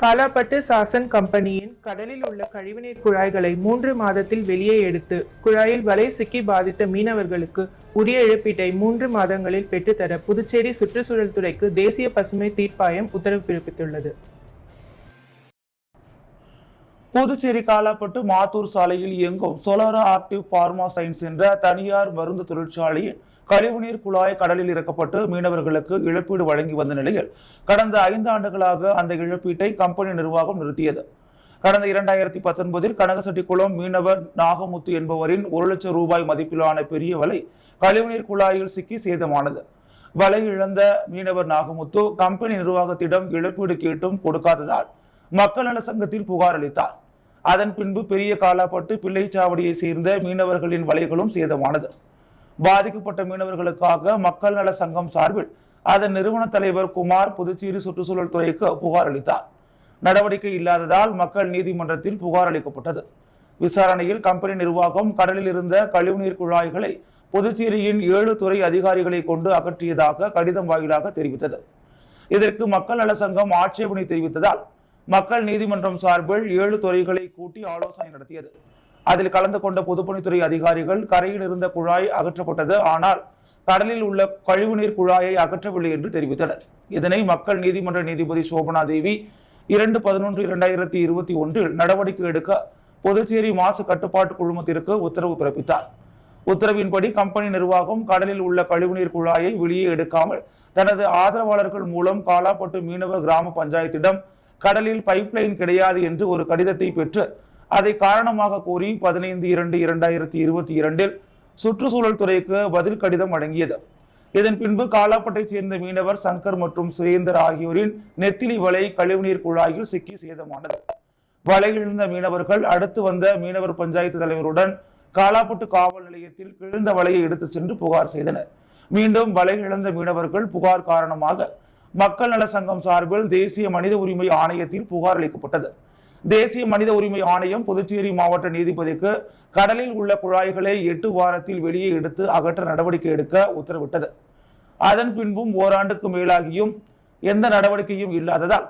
காலாப்பட்டு சாசன் கம்பெனியின் கடலில் உள்ள கழிவுநீர் குழாய்களை மூன்று மாதத்தில் வெளியே எடுத்து குழாயில் வலை சிக்கி பாதித்த மீனவர்களுக்கு உரிய இழப்பீட்டை மூன்று மாதங்களில் பெற்றுத்தர புதுச்சேரி சுற்றுச்சூழல் துறைக்கு தேசிய பசுமை தீர்ப்பாயம் உத்தரவு பிறப்பித்துள்ளது. புதுச்சேரி காலாப்பட்டு மாத்தூர் சாலையில் இயங்கும் சோலாரா ஆக்டிவ் பார்மா சயின்ஸ் என்ற தனியார் மருந்து தொழிற்சாலையின் கழிவுநீர் குழாய் கடலில் இறக்கப்பட்டு மீனவர்களுக்கு இழப்பீடு வழங்கி வந்த நிலையில் கடந்த ஐந்து ஆண்டுகளாக அந்த இழப்பீட்டை கம்பெனி நிர்வாகம் நிறுத்தியது. கடந்த இரண்டாயிரத்தி பத்தொன்பதில் கனகசெட்டிக்குளம் மீனவர் நாகமுத்து என்பவரின் ஒரு லட்சம் ரூபாய் மதிப்பிலான பெரிய வலை கழிவுநீர் குழாயில் சிக்கி சேதமானது. வலை இழந்த மீனவர் நாகமுத்து கம்பெனி நிர்வாகத்திடம் இழப்பீடு கேட்டும் கொடுக்காததால் மக்கள் நல சங்கத்தில் புகார் அளித்தார். அதன் பின்பு பெரிய காலாப்பட்டு பிள்ளைச்சாவடியை சேர்ந்த மீனவர்களின் வலைகளும் சேதமானது. பாதிக்கப்பட்ட மீனவர்களுக்காக மக்கள் நல சங்கம் சார்பில் அதன் நிறுவன தலைவர் குமார் புதுச்சேரி சுற்றுச்சூழல் துறைக்கு புகார் அளித்தார். நடவடிக்கை இல்லாததால் மக்கள் நீதிமன்றத்தில் புகார் அளிக்கப்பட்டது. விசாரணையில் கம்பெனி நிர்வாகம் கடலில் இருந்த கழிவுநீர் குழாய்களை புதுச்சேரியின் ஏழு துறை அதிகாரிகளை கொண்டு அகற்றியதாக கடிதம் வாயிலாக தெரிவித்தது. இதற்கு மக்கள் நல சங்கம் ஆட்சேபனை தெரிவித்ததால் மக்கள் நீதிமன்றம் சார்பில் ஏழு துறைகளை கூட்டி ஆலோசனை நடத்தியது. அதில் கலந்து கொண்ட பொதுப்பணித்துறை அதிகாரிகள் கரையில் இருந்த குழாய் அகற்றப்பட்டது. ஆனால் கடலில் உள்ள கழிவுநீர் குழாயை அகற்றவில்லை என்று தெரிவித்தனர். இதனை மக்கள் நீதிமன்ற நீதிபதி சோபனா தேவி இரண்டு பதினொன்று இரண்டாயிரத்தி இருபத்தி ஒன்றில் நடவடிக்கை எடுக்க புதுச்சேரி மாசு கட்டுப்பாட்டு குழுமத்திற்கு உத்தரவு பிறப்பித்தார். உத்தரவின்படி கம்பெனி நிர்வாகம் கடலில் உள்ள கழிவுநீர் குழாயை வெளியே எடுக்காமல் தனது ஆதரவாளர்கள் மூலம் காலாப்பட்டு மீனவ கிராம பஞ்சாயத்திடம் கடலில் பைப்லைன் கிடையாது என்று ஒரு கடிதத்தை பெற்று அதை காரணமாக கூறி பதினைந்து இரண்டு இரண்டாயிரத்தி இருபத்தி இரண்டில் சுற்றுச்சூழல் துறைக்கு பதில் கடிதம் வழங்கியது. இதன் பின்பு காலாப்பட்டை சேர்ந்த மீனவர் சங்கர் மற்றும் சுரேந்தர் ஆகியோரின் நெத்திலி வலை கழிவுநீர் குழாயில் சிக்கி சேதமானது. வலையில் இருந்த மீனவர்கள் அடுத்து வந்த மீனவர் பஞ்சாயத்து தலைவருடன் காலாப்பட்டு காவல் நிலையத்தில் கிழந்த வலையை எடுத்து சென்று புகார் செய்தனர். மீண்டும் வலை இழந்த மீனவர்கள் புகார் காரணமாக மக்கள் நல சங்கம் சார்பில் தேசிய மனித உரிமை ஆணையத்தில் புகார் அளிக்கப்பட்டது. தேசிய மனித உரிமை ஆணையம் புதுச்சேரி மாவட்ட நீதிபதிக்கு கடலில் உள்ள குழாய்களை எட்டு வாரத்தில் வெளியே எடுத்து அகற்ற நடவடிக்கை எடுக்க உத்தரவிட்டது. அதன் பின்பும் ஓராண்டுக்கு மேலாகியும் எந்த நடவடிக்கையும் இல்லாததால்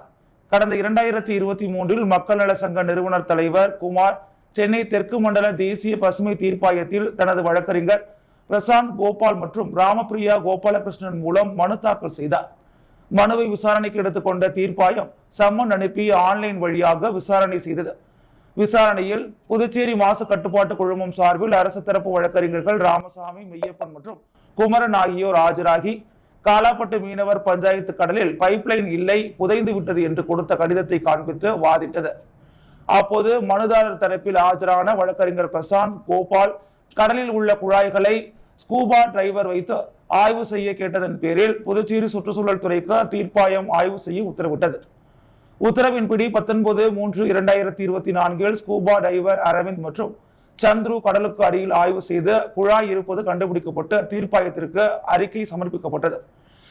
கடந்த இரண்டாயிரத்தி இருபத்தி மூன்றில் மக்கள் நல சங்க நிறுவனர் தலைவர் குமார் சென்னை தெற்கு மண்டல தேசிய பசுமை தீர்ப்பாயத்தில் தனது வழக்கறிஞர் பிரசாந்த் கோபால் மற்றும் ராமபிரியா கோபாலகிருஷ்ணன் மூலம் மனு தாக்கல் செய்தார். மனுவை விசாரணைக்கு எடுத்துக்கொண்ட தீர்ப்பாயம் சம்மன் அனுப்பி ஆன்லைன் வழியாக விசாரணை செய்தது. விசாரணையில் புதுச்சேரி மாசு கட்டுப்பாட்டு குழுமம் சார்பில் அரசு தரப்பு வழக்கறிஞர்கள் ராமசாமி மெய்யப்பன் மற்றும் குமரன் ஆகியோர் ஆஜராகி காலாப்பட்டு மீனவர் பஞ்சாயத்து கடலில் பைப்லைன் இல்லை புதைந்து விட்டது என்று கொடுத்த கடிதத்தை காண்பித்து வாதிட்டது. அப்போது மனுதாரர் தரப்பில் ஆஜரான வழக்கறிஞர் பிரசாந்த் கோபால் கடலில் உள்ள குழாய்களை ஸ்கூபா டிரைவர் வைத்து ஆய்வு செய்ய கேட்டதன் பேரில் புதுச்சேரி சுற்றுச்சூழல் துறைக்கு தீர்ப்பாயம் ஆய்வு செய்ய உத்தரவிட்டது. உத்தரவின்படி பத்தொன்பது மூன்று இரண்டாயிரத்தி இருபத்தி நான்கில் ஸ்கூபா டைவர் அரவிந்த் மற்றும் சந்துரு கடலுக்கு அடியில் ஆய்வு செய்து குழாய் இருப்பது கண்டுபிடிக்கப்பட்டு தீர்ப்பாயத்திற்கு அறிக்கை சமர்ப்பிக்கப்பட்டது.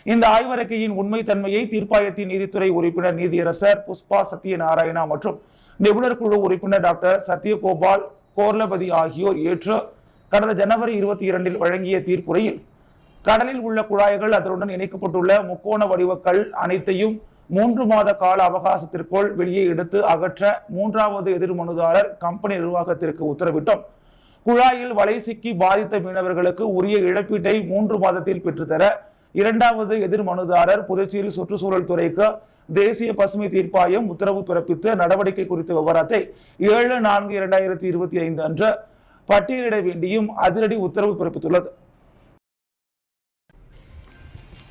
இந்த ஆய்வறிக்கையின் உண்மைத்தன்மையை தீர்ப்பாயத்தின் நீதித்துறை உறுப்பினர் நீதியரசர் புஷ்பா சத்யநாராயணா மற்றும் நிபுணர் குழு உறுப்பினர் டாக்டர் சத்யகோபால் கோர்லபதி ஆகியோர் ஏற்று கடந்த ஜனவரி இருபத்தி இரண்டில் வழங்கிய தீர்ப்புரையில் கடலில் உள்ள குழாய்கள் அதனுடன் இணைக்கப்பட்டுள்ள முக்கோண வடிவக்கல் அனைத்தையும் மூன்று மாத கால அவகாசத்திற்குள் வெளியே எடுத்து அகற்ற மூன்றாவது எதிர் மனுதாரர் கம்பெனி நிர்வாகத்திற்கு உத்தரவிட்டோம். குழாயில் வலை சிக்கி பாதித்த மீனவர்களுக்கு உரிய இழப்பீட்டை மூன்று மாதத்தில் பெற்றுத்தர இரண்டாவது எதிர் மனுதாரர் புதுச்சேரி சுற்றுச்சூழல் துறைக்கு தேசிய பசுமை தீர்ப்பாயம் உத்தரவு பிறப்பித்து நடவடிக்கை குறித்த விவரத்தை ஏழு நான்கு இரண்டாயிரத்தி இருபத்தி ஐந்து அன்று பட்டியலிட வேண்டியும் அதிரடி உத்தரவு பிறப்பித்துள்ளது.